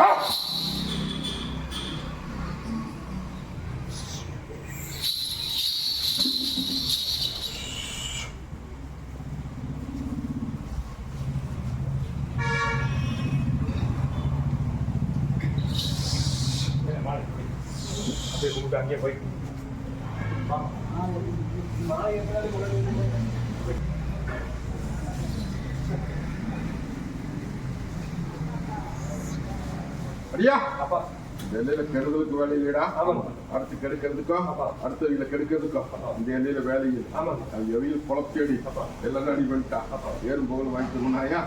Ah! எல்லையில கெடுதலுக்கு வேலை இல்லைடா. அடுத்து கெடுக்கிறதுக்கும். அடுத்தவங்கள கெடுக்கிறதுக்கும் இந்த எல்லையில வேலை இல்லை. அது எவையில் குழப்பேடி. எல்லாம் அடி பண்ணிட்டா ஏறும் போகல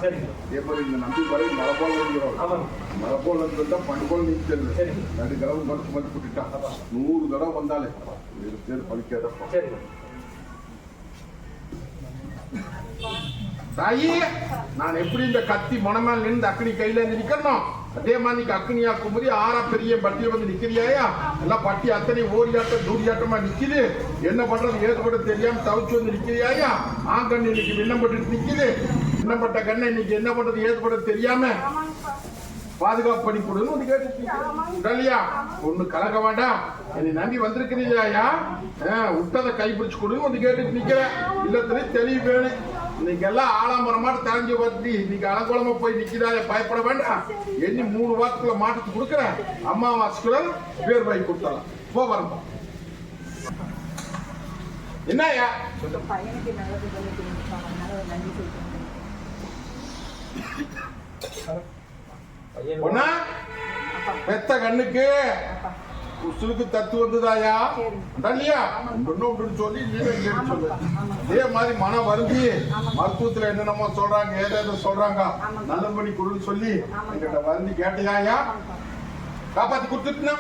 சரிங்க. அதே மாதிரி இந்த நம்பி வரை மழை போல இருக்கிறோம். மழை போல இருந்தா பண்டு போல சரிங்க. ரெண்டு கிழமை மறுத்து மறுத்து விட்டுட்டான் நூறு தடவை வந்தாலே பேர் பழிக்காதப்பா தாயி நான் எப்படி இந்த கத்தி மனமேல் நின்று அக்னி கையில இருந்து நிக்கணும் அதே மாதிரி நீங்க அக்னியா குமரி ஆறா பெரிய பட்டியில வந்து நிக்கிறியாயா? எல்லாம் பட்டி அத்தனை ஓரியாட்டம் தூரியாட்டமா நிக்குது. என்ன பண்றது ஏற்பட தெரியாம தவிச்சு வந்து நிக்கிறியாயா? ஆங்கண்ணு இன்னைக்கு விண்ணப்பட்டு நிக்குது. விண்ணப்பட்ட கண்ணை இன்னைக்கு என்ன பண்றது ஏற்பட தெரியாம? பாதுகாப்பு பண்ணி கொடுன்னு வந்து கேட்டு இல்லையா? ஒண்ணு கலக்க வேண்டாம். என்னை நம்பி வந்திருக்கிறீங்களா விட்டதை கைப்பிடிச்சு கொடுன்னு வந்து கேட்டுட்டு நிக்கிறேன். இல்லத்திலே தெளிவு வேணும். இன்னைக்கு எல்லாம் ஆலமரமாட்டு தெரிஞ்சு பார்த்து இன்னைக்கு அலங்கோலமா போய் நிக்கிறாங்க பயப்பட வேண்டாம். எண்ணி மூணு வாரத்துக்குள்ள மாட்டத்து கொடுக்குறேன். அம்மாவாசைக்குள்ள பேர் வாங்கி கொடுத்தலாம் போ வரம்பா பையன் ஒண்ணா பெத்த கண்ணுக்கு. உசுருக்கு தத்து வந்ததாயா? இல்லையா ஒண்ணு ஒன்று சொல்லி நீங்க சொல்லு அதே மாதிரி மனம் வருந்தி மருத்துவத்துல என்னென்னமோ சொல்றாங்க ஏதேதோ சொல்றாங்க. நல்ல பண்ணி கொடுன்னு சொல்லி என்கிட்ட வருந்தி கேட்டியாயா காப்பாத்தி கொடுத்துட்டுனா?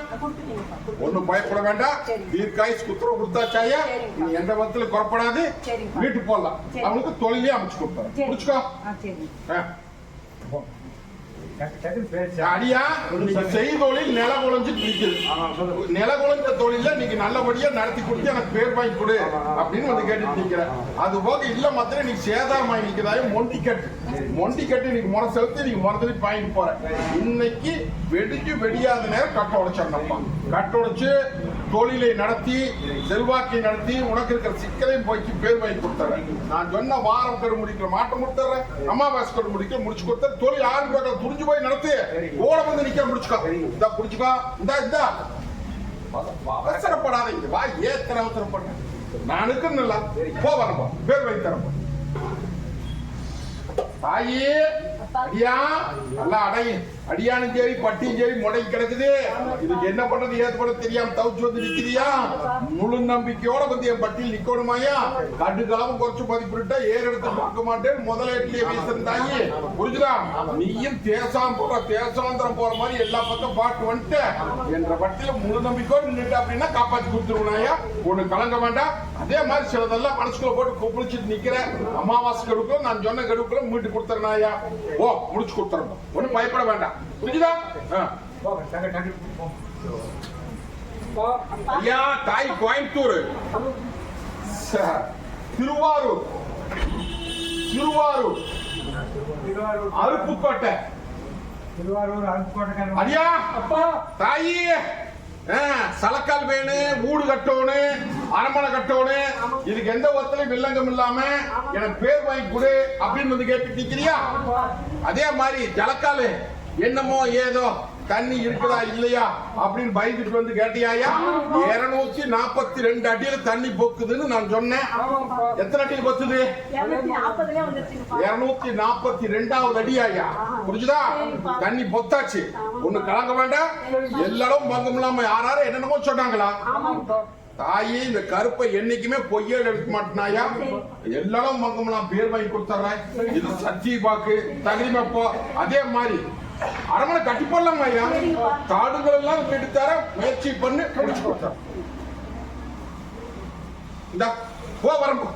ஒண்ணும் பயப்பட வேண்டாம். தீர்க்காய்ஸ் குத்துறவு கொடுத்தாச்சாயா. நீ எந்த விதத்துல குறப்படாது. வீட்டுக்கு போடலாம். அவனுக்கு தொழிலே அமைச்சு சரி. முடிச்சுக்கோ. அடியா செய்தொழில் நில குழஞ்சு சொல்லு. நில குழஞ்ச தொழில நீங்க நல்லபடியா நடத்தி கொடுத்து எனக்கு பேர் வாங்கி கொடு அப்படின்னு வந்து கேட்டுட்டு நிக்கிறேன் அது போக இல்ல மாத்திரம் நீ சேதாரம் வாங்கி நிக்கிறதாய மொண்டி கட்டு. மொண்டி கட்டு நீங்க முறை செலுத்தி நீங்க முறை வாங்கிட்டு போற. இன்னைக்கு வெடிச்சு வெடியாத நேரம் கட்ட உடைச்சிடணும்ப்பா கட்ட உடைச்சு தொழிலை நடத்தி செல்வாக்கை நடத்தி உனக்கு இருக்கிற சிக்கலையும் போய்க்கு பேர் வாங்கி கொடுத்துறேன் நான் சொன்ன வாரம் கரு முடிக்கிற மாட்டம் கொடுத்துறேன். அமாவாசை கரு முடிக்கிற முடிச்சு கொடுத்தேன். தொழில் ஆறு பேர்கள் துணிஞ்சு போய் நடத்து. ஓட வந்து நிக்க முடிச்சுக்கோ. இந்தா புடிச்சுக்கோ. இந்தா இந்தா. அவசரப்படாதீங்க வா ஏத்தனை அவசரப்பட்ட நானுக்கு இருக்குன்னு போ வரப்பா பேர் வாங்கி தரப்பா தாயே நல்லா அடையும் அடியானும் சரி பட்டியும் சரி முடங்கி கிடக்குது. இதுக்கு என்ன பண்றது? ஏது பண்ண தெரியாம தவிச்சு வந்து நிக்கிறியா முழு நம்பிக்கையோட வந்து என் பட்டியில் நிக்கணுமாயா கண்டு கலவும் குறைச்சு மதிப்பிட்டா ஏறு எடுத்து பார்க்க மாட்டேன். முதலேட்டிலே வீசுறேன் புரிஞ்சுதா? நீயும் தேசாம் போற தேசாந்திரம் போற மாதிரி எல்லா பக்கம் பாட்டு வந்துட்டு. என்ற பட்டியல முழு நம்பிக்கையோடு நின்றுட்டு அப்படின்னா காப்பாத்தி கொடுத்துருவனாயா ஒண்ணு கலங்க வேண்டாம். அதே மாதிரி சிலதெல்லாம் மனசுக்குள்ள போட்டு குப்பிடிச்சிட்டு நிக்கிறேன் அமாவாசை கெடுக்கும் நான் சொன்ன கெடுக்குள்ள மீட்டு கொடுத்துறனாயா ஓ முடிச்சு கொடுத்துறோம் ஒன்னும் பயப்பட வேண்டாம். புரிஞ்சுதா. ஐயா தாய் கோயம்புத்தூர். திருவாரூர். திருவாரூர். அருப்புக்கோட்டை. திருவாரூர் அருப்புக்கோட்டைக்காரன் அடியா. அப்பா. தாயி. சலக்கால் வேணும் வீடு கட்டணும் அரண்மனை கட்டணும் இதுக்கு எந்த ஒருத்தலையும் வில்லங்கம் இல்லாம எனக்கு பேர் வாங்கி கொடு அப்படின்னு வந்து கேட்டு நிக்கிறியா? அதே மாதிரி ஜலக்காலு. என்னமோ ஏதோ தண்ணி இருக்குதா இல்லையா அப்படின்னு பயந்துட்டு வந்து கேட்டியாயா? இருநூத்தி நாற்பத்தி ரெண்டு அடியில தண்ணி போக்குதுன்னு நான் சொன்னேன். எத்தனை அடியில் போச்சுது இரநூத்தி இருநூத்தி நாற்பத்தி ரெண்டாவது அடியாயா? புரிஞ்சுதா? தண்ணி பொத்தாச்சு. ஒண்ணு கலங்க வேண்டாம். எல்லாரும் பங்கம் இல்லாம யாராரும் என்னென்னமோ சொன்னாங்களா? தாயே இந்த கருப்பை என்னைக்குமே பொய்யல் எடுக்க மாட்டேனாயா? எல்லாரும் பங்கம்லாம் பேர் வாங்கி கொடுத்துறேன் இது சத்தி பாக்கு தகுதி அதே மாதிரி அரமனை கட்டி போடலாம் ஐயா? காடுகள் எல்லாம் எடுத்தார முயற்சி பண்ணி. முடிச்சு கொடுத்தார் இந்த போ வரம்போ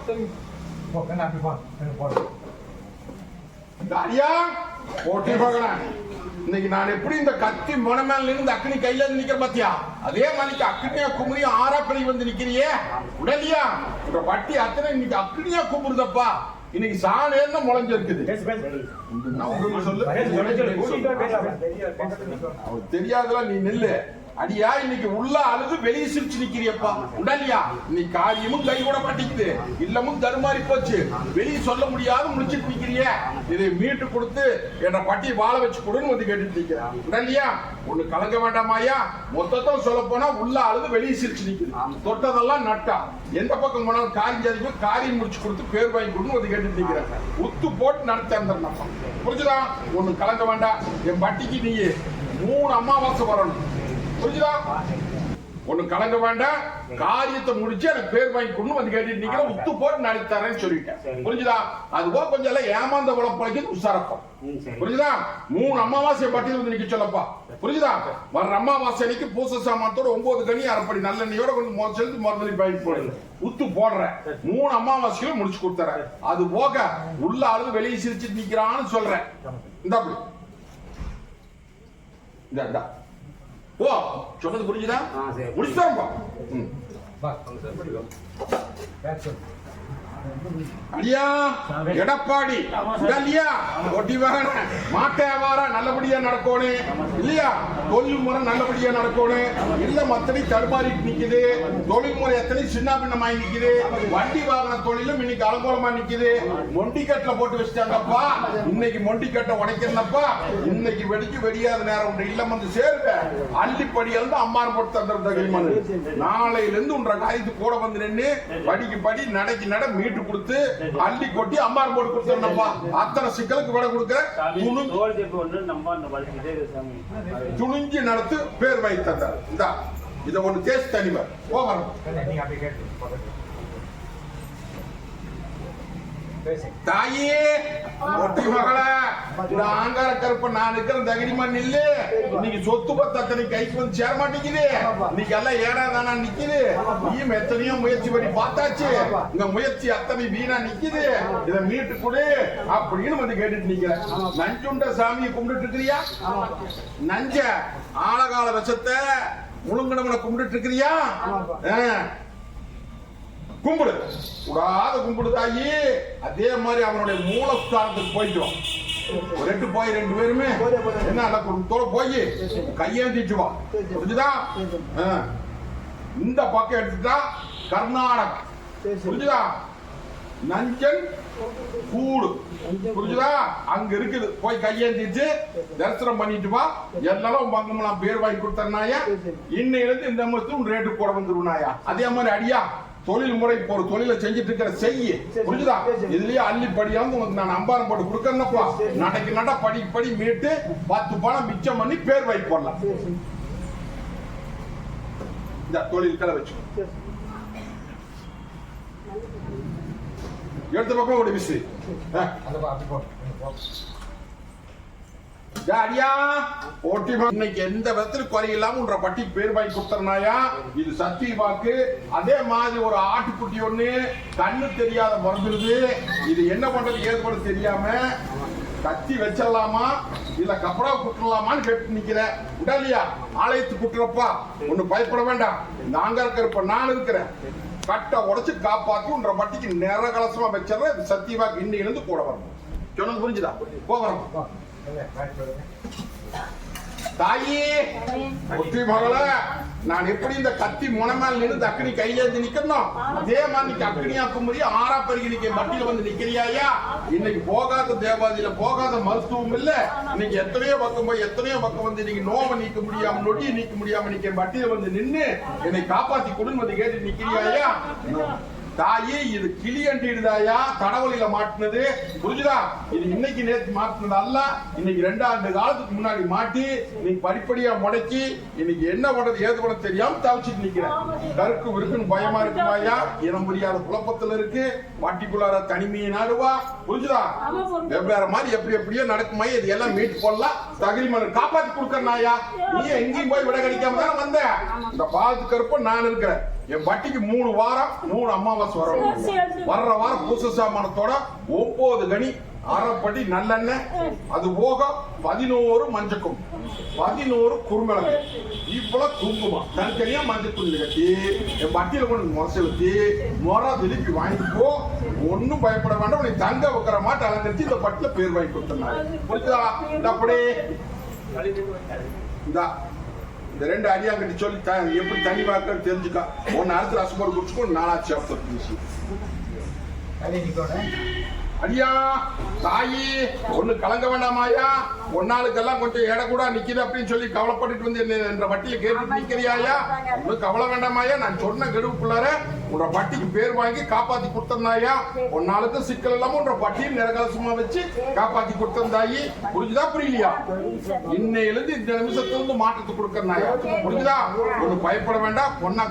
இன்னைக்கு நான் எப்படி இந்த கத்தி முனை மேல இருந்து அக்னி கையில இருந்து நிக்கிற பாத்தியா? அதே மாதிரிக்கு அக்னியா குமரியா ஆறா பிறகு வந்து நிக்கிறியே. உடலியா? இந்த வட்டி அத்தனை இன்னைக்கு அக்னியா கும்பிடுதப்பா இன்னைக்கு சாணேன்னு முளைஞ்சிருக்குது பேசு பேசு நான் உங்களுக்கு சொல்லு பேசு, சொல்லு, சொல்லு. கூட்டிட்டு வா, பேசலாம். அவனுக்கு தெரியாதுல நீ நில்லு அடியா இன்னைக்கு உள்ள அழுது வெளியே சிரிச்சு நிக்கிறியப்பா. உடலியா இன்னைக்கு காரியமும் கை கூட மாட்டிக்குது இல்லமும் தருமாறி போச்சு. வெளியே சொல்ல முடியாத முடிச்சிட்டு நிக்கிறிய. இதை மீட்டு கொடுத்து என்ற பட்டி வாழ வச்சு கொடுன்னு வந்து கேட்டுட்டு நிக்கிற உடலியா ஒண்ணு கலங்க வேண்டாமாயா மொத்தத்தை சொல்ல போனா உள்ள அழுது வெளியே சிரிச்சு நிக்குது. தொட்டதெல்லாம் நட்டா. எந்த பக்கம் போனாலும் காரியம் ஜாதிக்கும் காரியம் முடிச்சு கொடுத்து பேர் வாங்கி கொடுன்னு வந்து கேட்டுட்டு நிக்கிறேன். உத்து போட்டு நடத்த இருந்தேன் புரிஞ்சுதான் ஒண்ணு கலங்க வேண்டாம். என் பட்டிக்கு நீ மூணு அமாவாசை வரணும். புரிஞ்சுதா? ஒண்ணு கலங்க வேண்டாம். காரியத்தை முடிச்சு எனக்கு பேர் வாங்கி கொண்டு வந்து கேட்டுட்டு நிக்கிறேன் உத்து போட்டு நடத்தி தரேன்னு சொல்லிட்டேன். புரிஞ்சுதா? அது போக கொஞ்சம் எல்லாம் ஏமாந்த உழப்பழைக்கு உஷாரப்பா ம், சரி. புரிஞ்சுதா? மூணு அமாவாசை பட்டியல் வந்து நிக்க சொல்லப்பா. புரிஞ்சுதா? வர்ற அமாவாசை அன்னைக்கு பூச சாமானத்தோட ஒன்பது கனி அரைப்படி நல்லெண்ணெயோட கொஞ்சம் மொ- செலுத்து மருந்து பயிர் போடுங்க உத்து போடுறேன். மூணு அமாவாசைகளும் முடிச்சு கொடுத்துறேன். அது போக உள்ள அழுது வெளியே சிரிச்சிட்டு நிக்கிறான்னு சொல்றேன். இந்த அப்படி. இந்த. 와, 저번에 부르지다? 아, 네. 우리 수상 봐. 응. 막, 방금 뿌리고. அடியா எடப்பாடி இல்லையா ஒட்டிவான வியாபாரம் நல்லபடியா நடக்கணும் இல்லையா? தொழில் முறை நல்லபடியா நடக்கணும் இல்ல மத்தடி தடுமாறிட்டு நிக்குது. தொழில் முறை எத்தனை சின்ன பின்னமாயி நிக்குது. வண்டி வாகன தொழிலும் இன்னைக்கு அலங்கோலமா நிக்குது. மொண்டிக்கட்டுல போட்டு வச்சிட்டாங்கப்பா. இன்னைக்கு மொண்டிக்கட்டை உடைக்கிறனப்பா. இன்னைக்கு வெடிக்கு வெடியாத நேரம் உண்டு. இல்லம் வந்து சேருங்க. அள்ளிப்படி வந்து அம்மான் போட்டு தந்துருந்த தகிரிமனு நாளையில இருந்து உன்ற காரியத்துக்கு கூட வந்து நின்னு படிக்கு படி நடைக்கு நட மீட்டு கொடுத்து அள்ளி கொட்டி அம்மான் போட்டு கொடுத்துருந்தப்பா. அத்தனை சிக்கலுக்கு விட சாமி துணிஞ்சு நடத்து பேர் வைத்து தந்தார் இந்தா இத ஒண்ணு தேச தனிவர் போகணும் நீங்க அப்படியே கேட்டு பக்கத்துல. பேசு தாயே ஒட்டி மகள இந்த ஆங்கார கருப்ப நான் இருக்கிற தகிரிமா நில்லு இன்னைக்கு சொத்து பத்து அத்தனை கைக்கு வந்து சேர மாட்டேங்குது. இன்னைக்கு எல்லாம் ஏடா தானா நிக்குது நீயும் எத்தனையோ முயற்சி பண்ணி பார்த்தாச்சு. இந்த முயற்சி அத்தனை வீணா நிக்குது. இத மீட்டு கொடு அப்படின்னு வந்து கேட்டுட்டு நிக்கிற நஞ்சுண்ட சாமியை கும்பிட்டு இருக்கிறியா? நஞ்ச ஆழகால விஷத்தை முழுங்கனவனை கும்பிட்டு இருக்கிறியா. கும்பிடு. கூடாத கும்பிடு தாயி. அதே மாதிரி அவனுடைய மூலஸ்தானத்துக்கு. ஒரு ரெண்டு போய் ரெண்டு பேருமே என்ன அந்த குடும்பத்தோட போய் கையேந்திட்டு வா. புரிஞ்சுதா. இந்த பக்கம் எடுத்துட்டா கர்நாடகா. புரிஞ்சுதா? நஞ்சன் கூடு. புரிஞ்சுதா? அங்க இருக்குது. போய் கையேந்திட்டு தரிசனம் பண்ணிட்டு வா. எல்லாரும் பங்கம்லாம் பேர் வாங்கி கொடுத்தனாயா இன்னையில இருந்து இந்த மாசத்தும் ரேட்டு போட வந்துருனாயா அதே மாதிரி அடியா? தொழில் முறை ஒரு தொழிலை செஞ்சுட்டு இருக்கிற செய்யி புரிஞ்சுதா இதுலயே அள்ளி படியாந்து உனக்கு நான் அம்பாரம் போட்டு கொடுக்கறேன்னப்பா. நடக்கு நட படி படி மீட்டு பத்து பணம் மிச்சம் பண்ணி பேர் வாங்கி போடலாம். இந்த தொழில் கடை வச்சு. எடுத்த பக்கம் ஒரு விசு யாரியா அடியா ஓட்டி இன்னைக்கு எந்த விதத்துல குறையில்லாம உன்ற பட்டி பேர் வாங்கி கொடுத்தனாயா இது சத்தி வாக்கு. அதே மாதிரி ஒரு ஆட்டுக்குட்டி ஒண்ணு கண்ணு தெரியாத மறந்துடுது இது என்ன பண்றது ஏது பண்ண தெரியாம? கத்தி வச்சிடலாமா? இல்ல கப்படா குட்டலாமான்னு கேட்டு நிக்கிற. உடலியா? ஆலயத்து குட்டுறப்பா ஒண்ணு பயப்பட வேண்டாம். நாங்க இருக்கிறப்ப நான் இருக்கிறேன். கட்டை உடச்சு காப்பாத்தி உன்ற பட்டிக்கு நிற கலசமா வச்சிடறேன். இது சத்தியவாக்கு இன்னையிலிருந்து கூட வரணும். சொன்னது புரிஞ்சுதா? போகிறோம் தாயி! ஒற்றி மகள நான் எப்படி இந்த கத்தி முனமேல் நின்று அக்னி கையில நிக்கணும் அதே மாதிரி நீ அக்னியா குமரி ஆறா பெருகி நிக்க மட்டியில வந்து நிக்கிறியாயா இன்னைக்கு போகாத தேவாதியில போகாத மருத்துவம் இல்ல. இன்னைக்கு எத்தனையோ பக்கம் போய் எத்தனையோ பக்கம் வந்து இன்னைக்கு நோவை நீக்க முடியாம நொடியை நீக்க முடியாம நிக்க மட்டியில வந்து நின்னு என்னை காப்பாத்தி கொடுன்னு வந்து கேட்டு நிக்கிறியாயா தாயே இது கிளி அண்டிடுதாயா கடவுளில மாட்டினது. புரிஞ்சுதா? இது இன்னைக்கு நேத்து மாட்டினது அல்ல. இன்னைக்கு ரெண்டாண்டு காலத்துக்கு முன்னாடி மாட்டி இன்னைக்கு படிப்படியா முடக்கி இன்னைக்கு என்ன பண்றது ஏது பண்ண தெரியாம தவிச்சிட்டு நிக்கிறேன். கருக்கு இருக்குன்னு பயமா இருக்குமாயா இனம் புரியாத குழப்பத்துல இருக்கு. மாட்டிக்குள்ளார தனிமையை நாடுவா. புரிஞ்சுதா? வெவ்வேறு மாதிரி எப்படி எப்படியோ நடக்குமா இது எல்லாம் மீட் போடலாம் தகுதி மன்னர் காப்பாத்தி கொடுக்கறனாயா நீ எங்கேயும் போய் விட கிடைக்காம தானே வந்த? இந்த பாலத்து கருப்ப நான் இருக்கிறேன். என் வட்டிக்கு மூணு வாரம் மூணு அமாவாசை வரும். வர்ற வாரம் பூச சாமானத்தோட ஒன்பது கனி அரைப்படி நல்லெண்ணெய் அது போக பதினோரு மஞ்சக்கும். பதினோரு குறுமிளகு. இவ்வளவு குங்குமம். தனித்தனியா மஞ்சள் துணி கட்டி என் வட்டியில கொண்டு முறை செலுத்தி முறை திருப்பி வாங்கிட்டு போ. ஒண்ணும் பயப்பட வேண்டாம். உனக்கு தங்க வைக்கிற மாட்டை அலங்கரிச்சு இந்த பட்டுல பேர் வாங்கி கொடுத்துருந்தாங்க புரியுதா இந்த அப்படி இந்த ரெண்டு அடியாங்கட்டி சொல்லி த- எப்படி தண்ணி வாக்கன்னு தெரிஞ்சுக்கா. ஒன்னு அடுத்து ரசமோர் குடிச்சுக்கோ நாலாச்சு சாப்பிட்டு தள்ளி நிக்கணும் அடியா தாயி ஒண்ணு கலங்க வேண்டாமாயா ஒன்னாளுக்கெல்லாம் கொஞ்சம் எடை கூட நிக்குது அப்படின்னு சொல்லி கவலைப்பட்டுட்டு வந்து என்ன என்ற வட்டியில கேட்டு நிக்கிறியாயா ஒண்ணு கவலை வேண்டாமாயா நான் சொன்ன கெடுவுக்குள்ளார உன்ற வட்டிக்கு பேர் வாங்கி காப்பாத்தி கொடுத்தந்தாயா ஒன்னாளுக்கு சிக்கல் இல்லாம உன்ற வட்டியும் நிரகலசமா வச்சு காப்பாத்தி கொடுத்தந்தாயி புரிஞ்சுதா புரியலையா? இன்னையிலிருந்து இந்த நிமிஷத்துல இருந்து மாற்றத்தை கொடுக்கறாயா புரிஞ்சுதா? ஒண்ணு பயப்பட வேண்டாம். பொண்ணா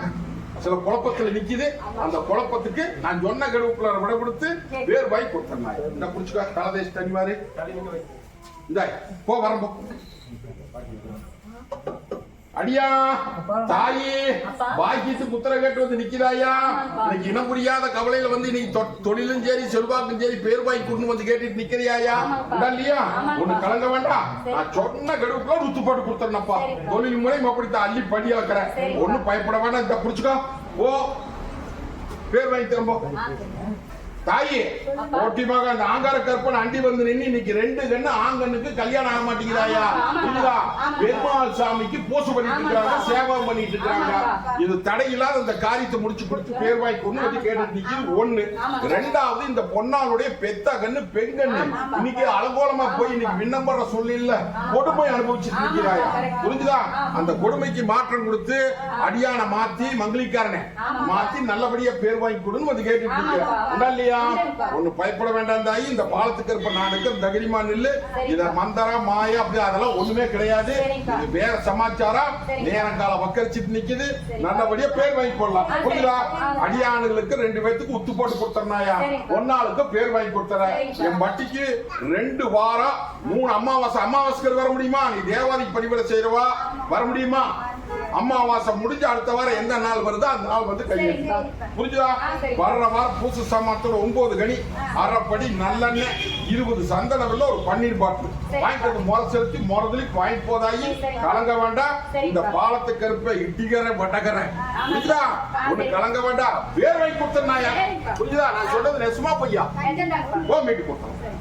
சில குழப்பத்துல நிக்குது. அந்த குழப்பத்துக்கு நான் சொன்ன கடுவுக்குள்ள விட கொடுத்து வேறு வாய் கொடுத்தேன். இந்த புடிச்சுக்கா தலதேஷ் தனிவாரு இந்த போ வரம்போ. அடியா தாயி பாக்கியத்து குத்திர கேட்டு வந்து நிக்கிறாயா? இன்னைக்கு இனம் புரியாத கவலையில வந்து இன்னைக்கு தொழிலும் சரி செல்வாக்கும் சரி பேர் வாங்கி கொண்டு வந்து கேட்டுட்டு நிக்கிறியாயா? இல்லையா? ஒண்ணு கலங்க வேண்டாம். நான் சொன்ன கடுவுக்குள்ள ருத்து போட்டு கொடுத்துறேன்ப்பா. தொழில் முறையும் அப்படித்தான். அள்ளி படி அளக்கிறேன். ஒண்ணும் பயப்பட வேண்டாம். இந்த புடிச்சுக்கோ. ஓ பேர் வாங்கி திரும்ப தாயி மக அந்த ஆங்கார கற்பனை அண்டி வந்து நின்னு இன்னைக்கு ரெண்டு கண்ணு ஆங்கண்ணுக்கு கல்யாணம் ஆக மாட்டேங்கிறாயா புரியுதா? பெருமாள் சாமிக்கு போசு பண்ணிட்டு இருக்காங்க சேவை பண்ணிட்டு இருக்காங்க இது தடையில்லாத இந்த காரியத்தை முடிச்சு கொடுத்து பேர் வாங்கி கொண்டு வந்து நிக்குது ஒண்ணு. ரெண்டாவது இந்த பொன்னாளுடைய பெத்த கண்ணு பெண் கண்ணு. இன்னைக்கு அலங்கோலமா போய் இன்னைக்கு விண்ணம்பர சொல்லி இல்ல கொடுமை அனுபவிச்சுட்டு நிக்கிறாயா புரிஞ்சுதா? அந்த கொடுமைக்கு மாற்றம் கொடுத்து அடியான மாத்தி மங்களிக்காரனை மாத்தி நல்லபடியா பேர் வாங்கி கொடுன்னு வந்து கேட்டுட்டு இருக்கிறேன் உண்டா இல்லையா? ஒண்ணு பயப்பட வேண்டாம் தாயி. இந்த பாலத்துக்கு இருப்ப நானுக்கு தகிரிமா நில்லு. இத மந்தரா மாயா அப்படி அதெல்லாம் ஒண்ணுமே கிடையாது. இது வேற சமாச்சாரம் நேரங்கால வக்கரிச்சிட்டு நிக்குது. நல்லபடியா பேர் வாங்கி போடலாம். புரியுதா அடியானுகளுக்கு ரெண்டு பேத்துக்கு உத்து போட்டு கொடுத்தனாயா ஒன்னாளுக்கு பேர் வாங்கி கொடுத்தற என் வட்டிக்கு ரெண்டு வாரம் மூணு அமாவாசை அமாவாசைக்கு வர முடியுமா? நீ தேவாதி பணிவிட செய்யறவா வர முடியுமா? அமாவாசை முடிஞ்சு அடுத்த வாரம் எந்த நாள் வருதோ அந்த நாள் வந்து கையெழுத்து புரிஞ்சுதா? வர்ற வாரம் பூசு சாமானத்தோட ஒன்பது கனி அரைப்படி நல்லெண்ணெய் இருபது சந்தன வெல்ல ஒரு பன்னீர் பாட்டில். வாங்கிட்டு வந்து முறை செலுத்தி முறதுலிக்கு வாங்கிட்டு போதாயி கலங்க வேண்டாம். இந்த பாலத்து கருப்பை இட்டிகரை வடகரை புரிஞ்சுதா? ஒண்ணு கலங்க வேண்டாம். வேர் வாங்கி கொடுத்தனாயா புரிஞ்சுதா? நான் சொல்றது நெசமா பொய்யா? போ மீட்டு கொடுத்தேன்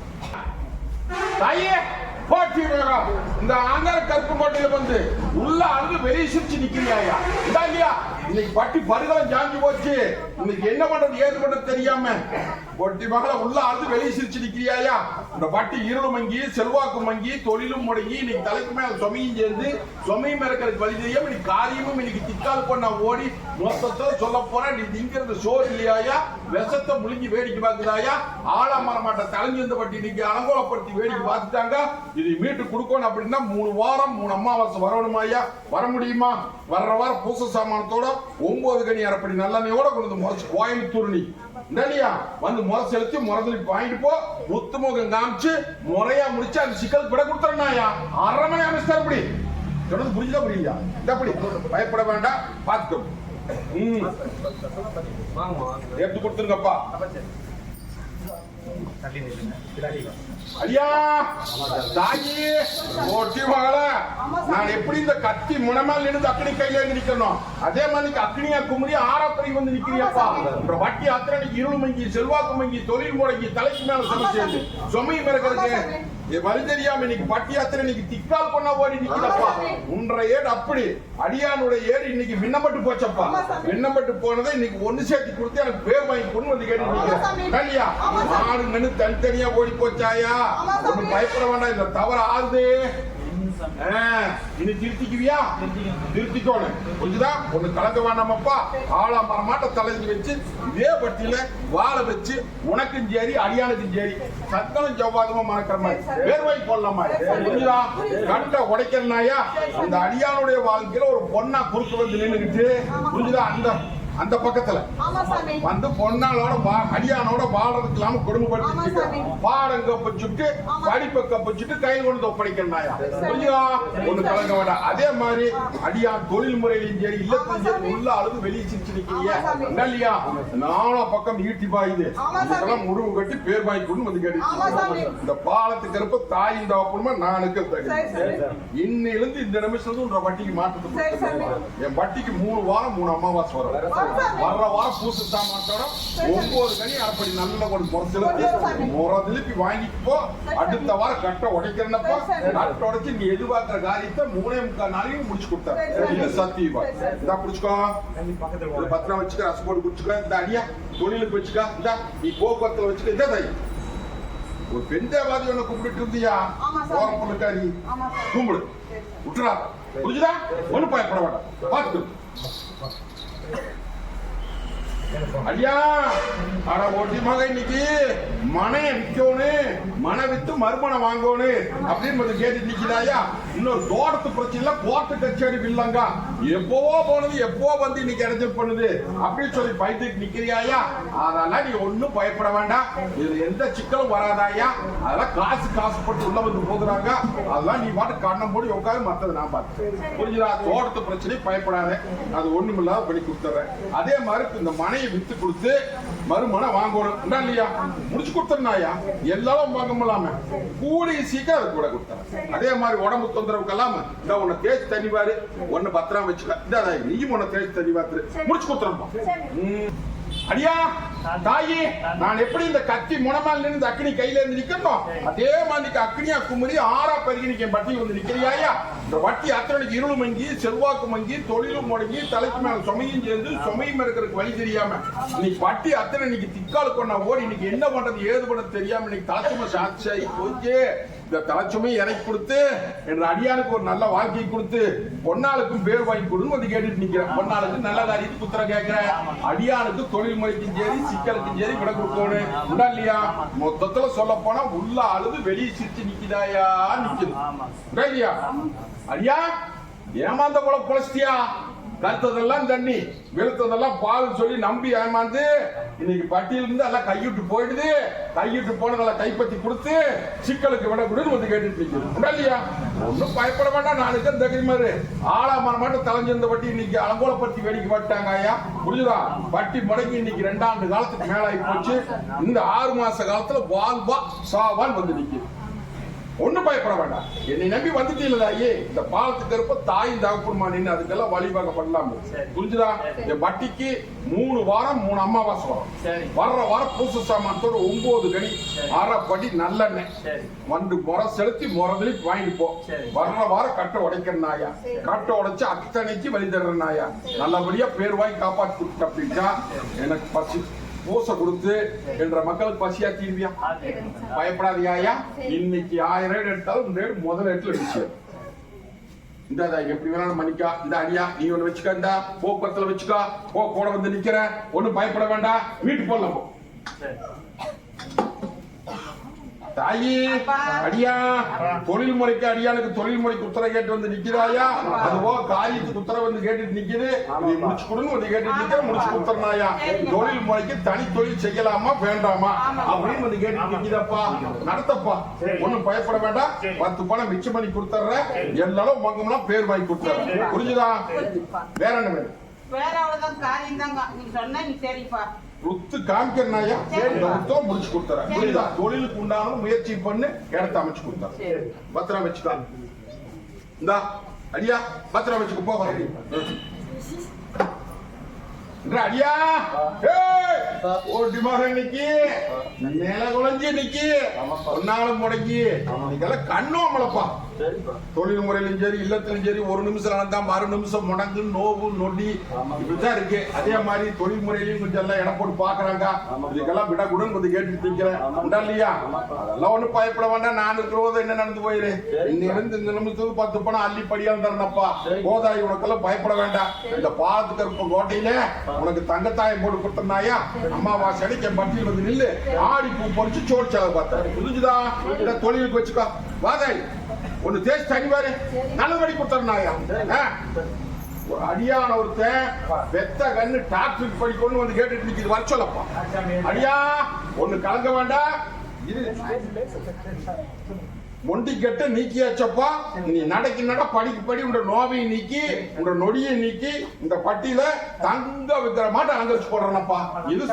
தாயே போட்டி இந்த ஆங்கர கருப்பு கோட்டையில வந்து உள்ள அழுது வெளியே சிரிச்சு நிக்கிறியா இல்லையா? இன்னைக்கு பட்டி பருகலம் ஜாஞ்சி போச்சு. இன்னைக்கு என்ன பண்றது ஏது பண்றது தெரியாம. பொட்டி மகளை உள்ள அழுது வெளியே சிரிச்சு நிக்கிறியாயா? இந்த பட்டி இருள் மங்கி செல்வாக்கு மங்கி தொழிலும் முடங்கி இன்னைக்கு தலைக்கு மேல சுமையும் சேர்ந்து சுமையும் இருக்கிறதுக்கு வழி தெரியாம இன்னைக்கு காரியமும் இன்னைக்கு திக்கால் பண்ண ஓடி மொத்தத்தை சொல்ல போறேன் நீ திங்கிறது சோறு இல்லையாயா? விஷத்தை முழுங்கி வேடிக்கை பார்க்குதாயா? ஆழமர மாட்ட தலைஞ்சு பட்டி இன்னைக்கு அலங்கோலப்படுத்தி வேடிக்கை பார்த்துட்டாங்க. இது மீட்டு கொடுக்கணும் அப்படின்னா மூணு வாரம் மூணு அமாவாசை வரணுமாயா வர முடியுமா? வர்ற வாரம் பூச சாமானத்தோட ஒன்பது கனி அரைப்படி நல்லெண்ணையோட கொண்டு வந்து முறைச்சு கோயம்புத்தூர் நீ. இல்லையா வந்து முறை செலுத்தி முறதுல வாங்கிட்டு போ. முத்துமுகம் காமிச்சு முறையா முடிச்சு அந்த சிக்கல் விட கொடுத்துறனாயா அரை மணி அமைச்சு அப்படி. சொல்றது புரிஞ்சுதா புரியலையா? இந்த அப்படி. பயப்பட வேண்டாம். பார்த்துக்கோ. ம். எடுத்து கொடுத்துருங்கப்பா. தள்ளி நில்லுங்க. ஐயா தாயி ஓட்டி மகள நான் எப்படி இந்த கத்தி முனமேல் நின்று அக்னி கையில நிக்கணும் அதே மாதிரி அக்னியா குமரி ஆரப்படி வந்து நிக்கிறியப்பா இந்த வட்டி அத்தனை இருள் மங்கி செல்வாக்கு மங்கி தொழில் முடங்கி தலைக்கு மேல சமைச்சது சுமையும் இருக்கிறதுக்கு வழி தெரியாம இன்னைக்கு பட்டி அத்தனை இன்னைக்கு திக்கால் பண்ண ஓடி நிக்கிறப்பா உன்ற ஏடு அப்படி. அடியானுடைய ஏடு இன்னைக்கு விண்ணப்பட்டு போச்சப்பா. விண்ணப்பட்டு போனதை இன்னைக்கு ஒண்ணு சேர்த்து கொடுத்து எனக்கு பேர் வாங்கி கொண்டு வந்து கேட்டு இல்லையா ஆடு மணி தனித்தனியா ஓடி போச்சாயா? பயப்பட வேண்டாம். இந்த தவறு ஆறுது. ஆ, இனி திருத்திக்குவியா? திருத்திக்கோணும் புரிஞ்சுதா? ஒண்ணு கலக்க வேண்டாமப்பா ஆளா மரமாட்ட தலைஞ்சு வச்சு இதே பட்டியல வாழை வச்சு உனக்கும் சரி அடியானுக்கும் சரி சத்தனம் செவ்வாதமா மறக்கிற மாதிரி. வேர்வாய் போடலாமா புரிஞ்சுதா? கட்டை உடைக்கிறனாயா அந்த அடியானுடைய வாழ்க்கையில ஒரு பொண்ணா குறுக்கு வந்து நின்னுக்கிட்டு புரிஞ்சுதா? அந்த அந்த பக்கத்துல. வந்து பொன்னாளோட அடியானோட வாழ்றதுக்கு இல்லாம குடும்பப்படுத்திட்டு பாடம் கப்பிச்சுட்டு படிப்பை கப்பிச்சுட்டு கையில் கொண்டு ஒப்படைக்கிறாயா புரியுதா ஒண்ணு கலங்க வேண்டாம். அதே மாதிரி அடியான் தொழில் முறையிலும் சரி இல்லத்திலும் சரி உள்ள அளவு வெளியே சிரிச்சு நிக்கிறீங்க என்ன இல்லையா நானும் பக்கம் ஈட்டி பாயுது இதுக்கெல்லாம் முடிவு கட்டி பேர் வாங்கி கொண்டு வந்து கேட்டு இந்த பாலத்துக்கு இருப்ப தாய் இந்த அப்புறமா நானுக்கு இன்னிலிருந்து இந்த நிமிஷம் உன்ற வட்டிக்கு மாற்றத்துக்கு என் வட்டிக்கு மூணு வாரம் மூணு அமாவாசை வரும். வர்ற வாரம் பூசு சாமான்தோட ஒன்பது கனி அப்படி நல்ல ஒரு முறத்துல முறை திருப்பி வாங்கிட்டு போ. அடுத்த வாரம் கட்டை உடைக்கிறனப்போ. கட்டை உடைச்சு நீ எதிர்பார்க்கிற காரியத்தை மூணே முக்கால் நாளையும் முடிச்சு கொடுத்தாரு இது சத்தியமா? இதா புடிச்சுக்கோ ஒரு பத்திரம் வச்சுக்க ரசம் போட்டு குடிச்சுக்க. இந்த அடியா தொழிலுக்கு வச்சுக்க. இந்த நீ போக்குவரத்துல வச்சுக்க. இந்த தை ஒரு பெண் தேவாதி ஒண்ணு கூப்பிட்டு இருந்தியா? ஆமா சார். ஓரம் பொண்ணுக்காரி. கும்பிடு. விட்டுறா புரிஞ்சுதா? ஒண்ணும் பயப்பட வேண்டாம். பார்த்து ஐயா அட ஒட்டி மகன் இன்னைக்கு. மனைய விற்கணும் மன வித்து மறுமணம் வாங்கணும் அப்படின்னு கொஞ்சம் கேட்டு நிக்கிறாயா இன்னொரு தோட்டத்து பிரச்சனை கோர்ட்டு கச்சேரி இல்லங்க எப்பவோ போனது எப்போ வந்து இன்னைக்கு இடைஞ்சல் பண்ணுது. அப்படின்னு சொல்லி பயந்துட்டு நிக்கிறியாயா அதெல்லாம் நீ ஒண்ணும் பயப்பட வேண்டாம். இது எந்த சிக்கலும் வராதாயா? அதெல்லாம் காசு காசு போட்டு உள்ள வந்து போகுறாங்க அதெல்லாம் நீ பாட்டு கண்ணம் போடி உட்காந்து மத்தது நான் பார்த்தேன் புரிஞ்சுதா? தோட்டத்து பிரச்சனை பயப்படாத. அது ஒண்ணுமில்லாத பண்ணி கொடுத்துறேன் அதே மாதிரி இந்த மனையை வித்து கொடுத்து மறுமணம் வாங்கணும். இல்லையா? முடிச்சு கொடுத்துருந்தாயா எல்லாரும் வாங்க முடியாம கூடிய சீக்கிரம் அது கூட கொடுத்தேன் அதே மாதிரி உடம்பு தொந்தரவுக்கு இல்லாம இந்த உன்னை தேய்ச்சி தண்ணி பாரு. ஒன்னு பத்திரம் வச்சுக்க. இந்த நீயும் உன்னை தேய்ச்சி தண்ணி பார்த்துரு முடிச்சு கொடுத்துறப்பா அடியா! தாயி நான் எப்படி இந்த கத்தி முனமால் நின்று இந்த அக்னி கையில இருந்து நிக்கணும் அதே மாதிரி அக்னியா குமரி ஆறா பெருகி பட்டி வந்து நிக்கிறியாயா இந்த வட்டி அத்தனைக்கு இருள் மங்கி செல்வாக்கு மங்கி தொழிலும் முடங்கி தலைக்கு மேல சுமையும் சேர்ந்து சுமையும் இருக்கிறதுக்கு வழி தெரியாம இன்னைக்கு வட்டி அத்தனை இன்னைக்கு திக்கால் கொண்டா ஓடி இன்னைக்கு என்ன பண்றது ஏது பண்றது தெரியாம இன்னைக்கு தலைச்சுமை சாட்சியாகி போச்சு. இந்த தலைச்சுமையை இறக்கி கொடுத்து என் அடியானுக்கு ஒரு நல்ல வாழ்க்கை கொடுத்து பொன்னாளுக்கும் பேர் வாங்கி கொடுன்னு வந்து கேட்டுட்டு நிக்கிறேன். பொன்னாளுக்கு நல்ல காரியத்துக்கு புத்திரம் கேட்கிறேன். அடியானுக்கு தொழில் முறைக்கும் சரி சிக்கலுக்கும் சரி விட கொடுக்கணும் உண்டா இல்லையா? மொத்தத்துல சொல்ல போனா உள்ள அழுது வெளியே சிரிச்சு நிக்குதாயா? நிக்குது. இல்லையா? அடியா ஏமாந்த போல பொழைச்சிட்டியா கத்ததெல்லாம் தண்ணி வெளுத்ததெல்லாம் பால் சொல்லி நம்பி ஏமாந்து இன்னைக்கு பட்டியல இருந்து எல்லாம் கையிட்டு போயிடுது. கையிட்டு போனதெல்லாம் கைப்பற்றி கொடுத்து சிக்கலுக்கு விட வந்து கேட்டுட்டு நிக்குது. இல்லையா? ஒன்றும் பயப்பட வேண்டாம். நாளைக்கு தகுதி மாதிரி. ஆளாமரம் மட்டும் தலைஞ்சிருந்த வட்டி இன்னைக்கு அலங்கோலப்படுத்தி வேடிக்கை பட்டாங்க ஐயா. புரியுதா வட்டி முடங்கி இன்னைக்கு ரெண்டாண்டு காலத்துக்கு மேலாகி போச்சு. இந்த ஆறு மாச காலத்துல வாழ்வா சாவான் வந்து நிற்கிது ஒண்ணும் பயப்பட வேண்டாம். என்னை நம்பி வந்துட்டீங்களா ஐயே இந்த பாலத்துக்கு இருப்ப தாய் தகப்பன்மா நின்று அதுக்கெல்லாம் வழிபாக பண்ணலாம். புரிஞ்சுதா? இந்த வட்டிக்கு மூணு வாரம் மூணு அமாவாசை வரும். வர்ற வாரம் பூச சாமானத்தோட ஒன்பது கனி சரி. அரை படி நல்லெண்ணெய் வந்து முறை செலுத்தி முறதலி வாங்கிட்டு போ. வர்ற வாரம் கட்டை உடைக்கிற நாயா. கட்டை உடைச்சு அத்தனைக்கு வழி தர்ற நாயா. நல்லபடியா பேர் வாங்கி காப்பாத்தி கொடுத்து எனக்கு பசி. பூசை கொடுத்து என்ற மக்களுக்கு பசியா தீர்வியா ஆதி பயப்படாதீயா இன்னைக்கு ஆயிரம் ரேட் எடுத்தாலும் இந்த ரேட் முதல் ரேட்ல அடிச்சு இந்த எப்படி வேணாலும் மன்னிக்கா. இந்த அடியா நீ ஒண்ணு வச்சுக்க இந்த. போக்குவரத்துல வச்சுக்கோ. போ கூட வந்து நிக்கிறேன். ஒண்ணும் பயப்பட வேண்டாம். வீட்டுக்கு போடலாம் தாயி. அடியா தொழில் முறைக்கு அடியானுக்கு தொழில் முறைக்கு உத்தரவு கேட்டு வந்து நிக்கிறாயா? அதுவோ காரியத்துக்கு உத்தரவு வந்து கேட்டுட்டு நிக்குது. நீ முடிச்சு கொடுன்னு வந்து கேட்டுட்டு நிக்கிற முடிச்சு கொடுத்துறனாயா? தொழில் முறைக்கு தனி தொழில் செய்யலாமா வேண்டாமா? அப்படின்னு வந்து கேட்டு நிக்குதப்பா. நடத்தப்பா. ஒண்ணும் பயப்பட வேண்டாம். பத்து பணம் மிச்சம் பண்ணி கொடுத்துறேன் எல்லாரும் மங்கம்லாம் பேர் வாங்கி கொடுத்துறேன் புரிஞ்சுதா? வேற என்ன வேணும்? வேற அவ்வளவுதான் காரியம் தாங்க நீங்க சொன்னா நீ சரிப்பா. ருத்து காமிக்கிறனாயா இந்த ருத்தம் முடிச்சு கொடுத்துறேன். புரியுதா? தொழிலுக்கு உண்டான முயற்சி பண்ணு. இடத்த அமைச்சு கொடுத்துறேன். சரி. பத்திரம் வச்சுக்கா. இந்தா அடியா பத்திரம் வச்சுக்க போ வரடி இன்றா, அடியா. ஓட்டி மகன் இன்னைக்கு நில குழஞ்சி இன்னைக்கு ஒன்னாலும் முடங்கி இன்னைக்கெல்லாம் கண்ணோமலப்பா தொழில் முறையிலும் சரி இல்லத்திலும் சரி ஒரு நிமிஷம் நடந்தா மறு நிமிஷம் முடங்கு நோவு நொடி இப்படிதான் இருக்கு. அதே மாதிரி தொழில் முறையிலையும் கொஞ்சம் எல்லாம் இடம் போட்டு பாக்குறாங்க இதுக்கெல்லாம் விடக்கூடாதுன்னு கொஞ்சம் கேட்டுட்டு நிக்கிறேன். இல்லையா? அதெல்லாம் ஒண்ணும் பயப்பட வேண்டாம். நான் இருக்கிற போது என்ன நடந்து போயிரு? இன்னிலிருந்து இந்த நிமிஷத்துக்கு பத்து பணம் அள்ளி படியா தரணும்ப்பா. போதாய் உனக்கெல்லாம் பயப்பட வேண்டாம். இந்த பாலத்துக்கு இருப்ப கோட்டையில உனக்கு தங்கத்தாயம் போட்டு கொடுத்தனாயா அம்மாவாசை என் பட்டியல் வந்து நில்லு. ஆடி பூ பொறிச்சு சோடிச்சாக பார்த்தேன். புரிஞ்சுதா? தொழிலுக்கு வச்சுக்கோ. வாதாய். ஒன்னு தேய்ச்சி தனி பாரு. நல்லபடி கொடுத்துருந்தாயா ஒரு அடியான ஒருத்தன் வெத்த கண்ணு டாக்டருக்கு படிக்கணும்னு வந்து கேட்டுட்டு நிற்கிது வர சொல்லப்பா. அடியா ஒண்ணு கலங்க வேண்டாம் இது மொண்டி நீக்கியாச்சப்பா. நீ நடக்கி நட படிக்கு படி உங்க நோவையை நீக்கி உங்க நொடியை நீக்கி இந்த பட்டியல தங்க விக்கிற மாட்டை அலங்கரிச்சு போடுறனப்பா. இது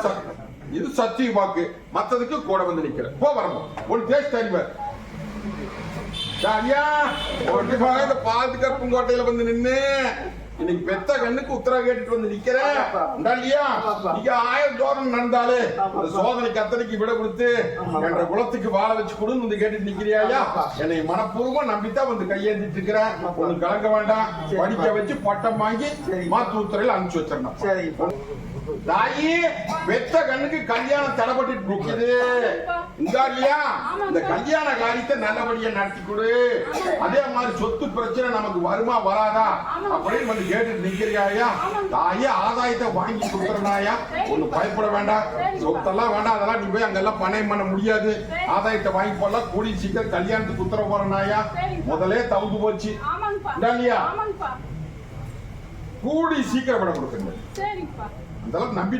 இது சத்திய வாக்கு மத்ததுக்கு கூட வந்து நிக்கிற போ வரணும் ஒரு தேய்ச்சி தனி பாரு ஐயா ஒரு இந்த பாலத்து கருப்புங்கோட்டையில வந்து நின்னு இன்னைக்கு பெத்த கண்ணுக்கு உத்தரவு கேட்டுட்டு வந்து நிக்கிறேன் இல்லையா ஆமாப்பா. நீங்க ஆயிரம் சோதனை நடந்தாலே ஆமாப்பா. அந்த சோதனைக்கு அத்தனைக்கு விட கொடுத்து ஆமாப்பா. என்ற குலத்துக்கு வாழ வச்சு கொடுன்னு வந்து கேட்டுட்டு நிக்கிறியா ஆமாப்பா. என்னை மனப்பூர்வமா நம்பித்தான் வந்து கையேந்திட்டு இருக்கிறேன் ஆமாப்பா. ஒண்ணு கலங்க வேண்டாம் படிக்க வச்சு பட்டம் வாங்கி சரிப்பா. மாத்தூத்துறையில அனுப்பிச்சு வச்சிடணும் சரிப்பா தாயி பெத்த கண்ணுக்கு கல்யாணம் தடைப்பட்டு நிக்குது இந்த இல்லையா? இந்த கல்யாண காரியத்தை நல்லபடியா நடத்தி கொடு. அதே மாதிரி சொத்து பிரச்சனை நமக்கு வருமா வராதா? அப்படின்னு வந்து கேட்டுட்டு நிக்கிறியாயா தாயே ஆதாயத்தை வாங்கி கொடுத்துறனாயா ஒண்ணு பயப்பட வேண்டாம். சொத்தெல்லாம் வேண்டாம். அதெல்லாம் நீ போய் அங்கெல்லாம் பணம் பண்ண முடியாது. ஆதாயத்தை வாங்கி போடலாம் கூடி சீக்கிரம் கல்யாணத்துக்கு உத்தரவு போறனாயா முதலே தவுந்து போச்சு. இந்தா இல்லையா? கூடி சீக்கிரம் விட கொடுக்குங்க சரிப்பா அதெல்லாம் நம்பி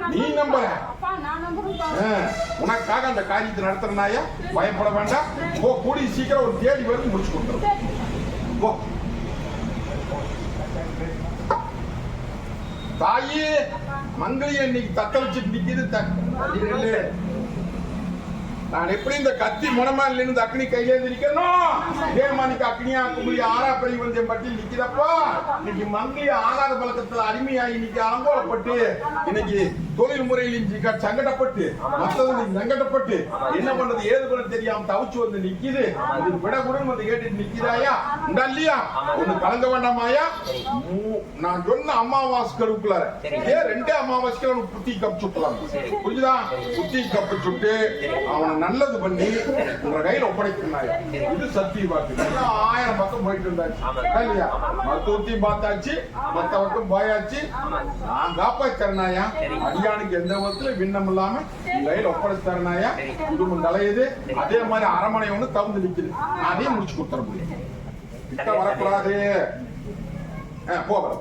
நான் நீ நம்புற. உனக்காக அந்த காரியத்தை நடத்துறனாயா பயப்பட வேண்டாம். போ கூடி சீக்கிரம் ஒரு தேடி வந்து முடிச்சு கொடுத்துரும் சரிப்பா போ. தாயி மங்களைய இன்னைக்கு தத்த வச்சுட்டு நிக்குது. நான் எப்படி இந்த கத்தி முனமா இருந்து அக்னி கையில இருந்து நிக்கணும் இதே அக்னியா கும்பலி ஆறா பிரி வந்து பட்டி நிக்கிறப்போ இன்னைக்கு மங்கி ஆகாத பழக்கத்துல அடிமையாகி இன்னைக்கு அலங்கோலப்பட்டு இன்னைக்கு தொழில் முறையில் சங்கடப்பட்டு மத்தவங்க சங்கடப்பட்டு என்ன பண்றது ஏது பண்ண தெரியாம தவிச்சு வந்து நிக்குது. இது விட கூட வந்து கேட்டு நிக்கிறாயா இல்லையா? ஒண்ணு கலங்க வேண்டாமாயா? நான் சொன்ன அமாவாசை கருவுக்குள்ளார இதே ரெண்டே அமாவாசைக்கு அவனுக்கு புத்தி கப்பு சுட்டலாம் புரிஞ்சுதா? புத்தி கப்பு சுட்டு அவனை நல்லது பண்ணி உங்க கையில ஒப்படைக்கிறாயா இது சத்திய இதெல்லாம் ஆயிரம் பக்கம் போயிட்டு இருந்தாச்சு. இல்லையா? மருத்துவத்தையும் பார்த்தாச்சு மத்த பக்கம் போயாச்சு. நான் காப்பாத்தரனாயா அடியானுக்கு எந்த விதத்துல விண்ணம் இல்லாம கையில ஒப்படைத்தரனாயா குடும்பம் தலையுது அதே மாதிரி அரமனை ஒண்ணு தகுந்து நிக்குது. அதையும் முடிச்சு கொடுத்துற முடியும். கிட்ட வரக்கூடாது. ஆ, போ வர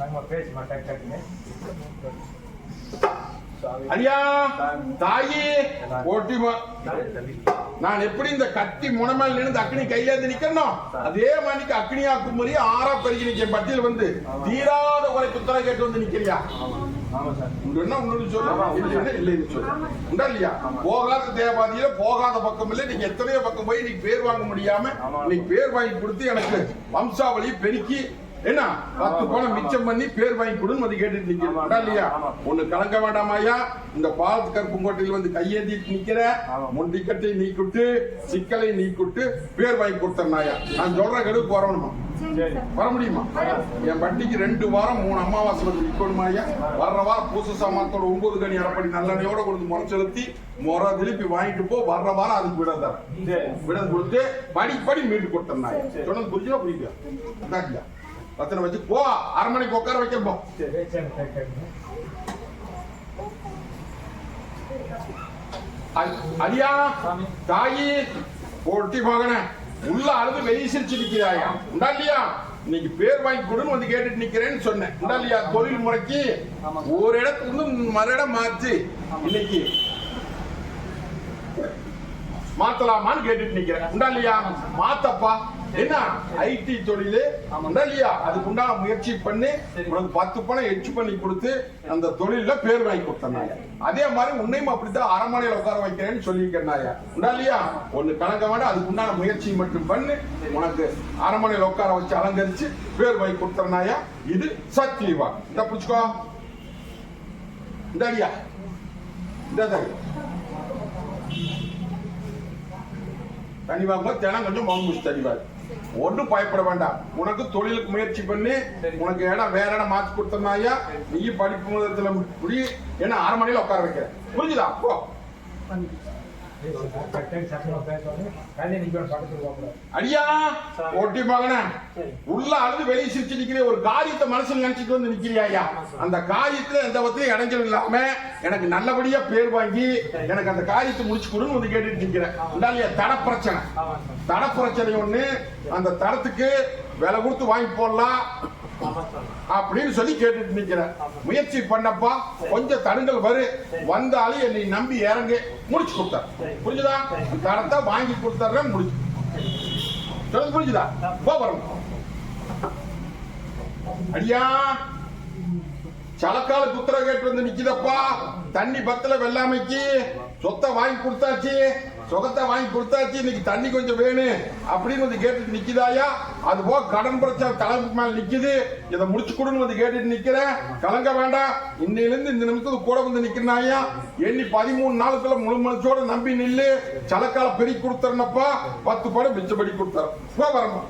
நம்ம பேசி மாட்டேன் அடியா தாயி ஓட்டிமா நான் எப்படி இந்த கத்தி முனமேல் நின்று அக்னி கையில இருந்து நிக்கணும் அதே மாதிரிக்கு அக்னியா குமரி ஆறா பெருகி நிக்க பட்டியல் வந்து தீராத குறை குத்தரை கேட்டு வந்து நிக்கிறியா? என்ன உண்டு சொல்லு இல்லைன்னா இல்லைன்னு சொல்லு உண்டா இல்லையா? போகாத தேவாதியில போகாத பக்கம் இல்லை. நீங்க எத்தனையோ பக்கம் போய் நீங்க பேர் வாங்க முடியாம நீங்க பேர் வாங்கி கொடுத்து எனக்கு வம்சாவளி பெருக்கி என்ன? பத்து பணம் மிச்சம் பண்ணி பேர் வாங்கி கொடுன்னு வந்து கேட்டுட்டு இல்லையா? ஒண்ணு கலங்க வேண்டாமாயா இந்த பாலத்து கருப்புங்கோட்டையில் வந்து கையேந்தி நிக்கிற முண்டிக்கட்டை நீக்கிட்டு சிக்கலை நீக்கிட்டு பேர் வாங்கி கொடுத்தனாயா நான் சொல்ற கெடுக்கு வரணுமா வர முடியுமா? என் வண்டிக்கு ரெண்டு வாரம் மூணு அமாவாசை வந்து நிக்கணுமாயா வர்ற வாரம் பூச சாமானத்தோட ஒன்பது கனி அரைப்படி நல்லெண்ணையோட கொண்டு முறை செலுத்தி முறை திருப்பி வாங்கிட்டு போ. வர்ற வாரம் அதுக்கு விட தரேன். விட கொடுத்து படிப்படி மீட்டு கொடுத்தேன் சொன்னது புரியுதா புரியுதா? அதாக்கியா ரத்தனை வச்சு போ. அரை மணிக்கு உட்கார வைக்க போ. சரி சரி சரி சரி அ- அடியா தாயி போட்டி மகனே உள்ள அழுது வெளியே சிரிச்சு நிக்கிறாயா? உண்டா இல்லையா? இன்னைக்கு பேர் வாங்கி கொடுன்னு வந்து கேட்டுட்டு நிக்கிறேன்னு சொன்னேன். உண்டா இல்லையா? தொழில் முறைக்கு ஒரு இடத்துல இருந்து மறு இடம் மாத்தி இன்னைக்கு மாத்தலாமான்னு கேட்டுட்டு நிக்கிறேன். உண்டா இல்லையா? மாத்தப்பா. என்ன? ஐடி தொழிலு. இல்லையா? அதுக்கு உண்டான முயற்சி பண்ணி உனக்கு பத்து பணம் எச்சு பண்ணி கொடுத்து அந்த தொழில பேர் வாங்கி கொடுத்தனாங்க அதே மாதிரி உன்னையும் அப்படித்தான் அரண்மனையில உட்கார வைக்கிறேன்னு சொல்லியிருக்கேன்னாயா. உண்டா இல்லையா? ஒண்ணு கலங்க வேண்டாம். அதுக்கு உண்டான முயற்சி மட்டும் பண்ணு. உனக்கு அரண்மனையில உட்கார வச்சு அலங்கரிச்சு பேர் வாங்கி கொடுத்தனாயா இது சத்தியவா இந்த புடிச்சுக்கோ. இந்த அடியா இந்த தண்ணி வாங்கும்போது தினம் கொஞ்சம் வாங்க தண்ணி வாங்க ஒன்றும் பயப்பட வேண்டாம். உனக்கு தொழிலுக்கு முயற்சி பண்ணி உனக்கு இடம் வேற இடம் மாத்தி கொடுத்தனாயா நீ படிப்பு முதலத்துல முடி ஏன்னா ஆறு மணியில உட்கார வைக்கிறேன். புரிஞ்சுதா? போ. அடியா ஒட்டி மகனே. உள்ள அழுது வெளியே சிரிச்சு நிக்கிற ஒரு காரியத்தை மனசுல நினைச்சிட்டு வந்து நிக்கிறியா அந்த காரியத்துல எந்த விதத்திலும் இடைஞ்சல் இல்லாம எனக்கு நல்லபடியா பேர் வாங்கி எனக்கு அந்த காரியத்தை முடிச்சு கொடுன்னு வந்து கேட்டுட்டு நிக்கிறேன். இல்லையா தட பிரச்சனை ஆமாம் சார் தட பிரச்சனை ஒண்ணு அந்த தரத்துக்கு விலை கொடுத்து வாங்கி போடலாம் அப்படின்னு சொல்லி கேட்டுட்டு நிக்கிறேன். முயற்சி பண்ணப்பா கொஞ்சம் தடுங்கள் வரு. வந்தாலும் என்னை நம்பி இறங்கு. முடிச்சு கொடுத்தார் புரிஞ்சுதா? தரத்தை வாங்கி கொடுத்தாரு முடிச்சு. சொல்லுங்க புரிஞ்சுதா? போ வரும். அடியா? சலக்கால குத்துற கேட்டு வந்து நிக்குதப்பா. தண்ணி பத்தல வெள்ளாமைக்கு. சொத்தை வாங்கி கொடுத்தாச்சு. சுகத்தை வாங்கி கொடுத்தாச்சு இன்னைக்கு தண்ணி கொஞ்சம் வேணும் அப்படின்னு வந்து கேட்டுட்டு நிக்குதாயா? அது போக கடன் பிரச்சனை தலைமுக்கு மேல நிக்குது. இதை முடிச்சு கொடுன்னு வந்து கேட்டுட்டு நிக்கிறேன். கலங்க வேண்டாம். இன்னையிலிருந்து இந்த நிமிஷத்துக்கு கூட வந்து நிக்கிறாயா எண்ணி பதிமூணு நாளுக்குள்ள முழு மனசோட நம்பி நில்லு. சலக்கால பெருக்கி கொடுத்தரனப்பா பத்து படம் மிச்சப்படி கொடுத்தாரு போ வரமா